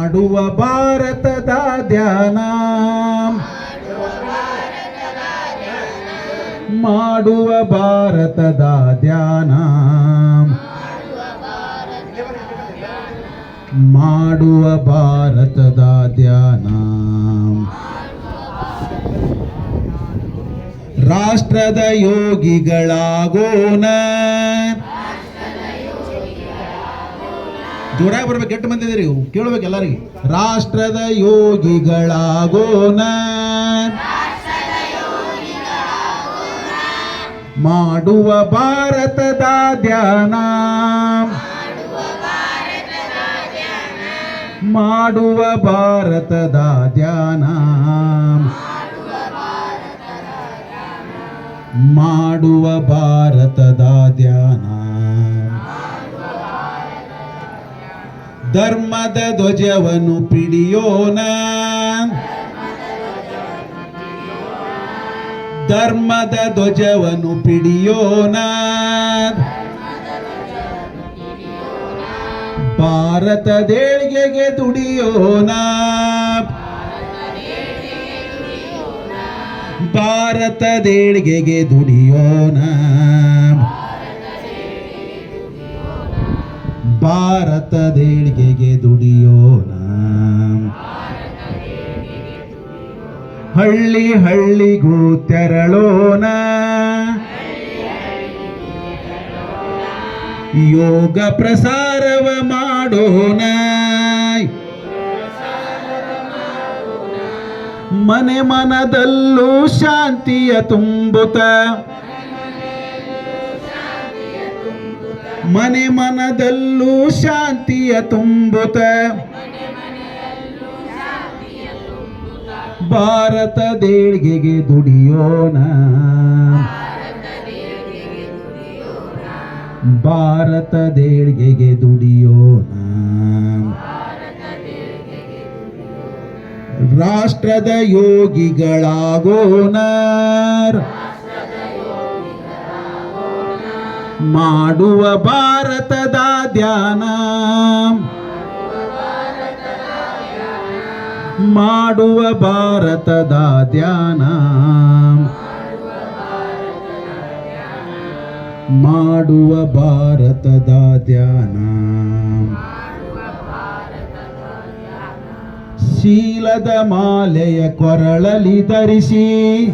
ಮಾಡುವ ಭಾರತದ ಧ್ಯಾನ. ಮಾಡುವ ಭಾರತದ ಧ್ಯಾನ. ಮಾಡುವ ಭಾರತದ ಧ್ಯಾನ. ರಾಷ್ಟ್ರದ ಯೋಗಿಗಳಾಗೋಣ. ಜೋರಾಗಿ ಬರ್ಬೇಕು ಎಷ್ಟು ಮಂದಿ ಇದೀರಿ, ಕೇಳ್ಬೇಕು ಎಲ್ಲರಿಗೆ. ರಾಷ್ಟ್ರದ ಯೋಗಿಗಳಾಗೋಣ. ಮಾಡುವ ಭಾರತದ ಧ್ಯಾನ. ಮಾಡುವ ಭಾರತದ ಧ್ಯಾನ. ಮಾಡುವ ಭಾರತದ ಧರ್ಮದ ಧ್ವಜವನ್ನು ಪಿಡಿಯೋಣ ಧರ್ಮದ ಧ್ವಜವನ್ನು ಪಿಡಿಯೋಣ ಭಾರತದೇಳಿಗೆಗೆ ದುಡಿಯೋಣ ಭಾರತದೇಳಿಗೆಗೆ ದುಡಿಯೋಣ ಭಾರತದೇಳಿಗೆಗೆ ದುಡಿಯೋಣ ಹಳ್ಳಿ ಹಳ್ಳಿಗೂ ತೆರಳೋಣ ಯೋಗ ಪ್ರಸಾರವ ಮಾಡೋಣ ಮನೆ ಮನದಲ್ಲೂ ಶಾಂತಿಯ ತುಂಬುತ್ತ ಮನೆ ಮನದಲ್ಲೂ ಶಾಂತಿಯ ತುಂಬುತ್ತ ಭಾರತ ದೇಳಿಗೆಗೆ ದುಡಿಯೋಣ. ಭಾರತ ದೇಳಿಗೆಗೆ ದುಡಿಯೋಣ. ರಾಷ್ಟ್ರದ ಯೋಗಿಗಳಾಗೋಣ. ಮಾಡುವ ಭಾರತದ ಧ್ಯಾನ. ಮಾಡುವ ಭಾರತದ ಧ್ಯಾನ. ಮಾಡುವ ಭಾರತದ ಧ್ಯಾನ. ಶೀಲದ ಮಾಲೆಯ ಕೊರಳಲಿ ಧರಿಸಿ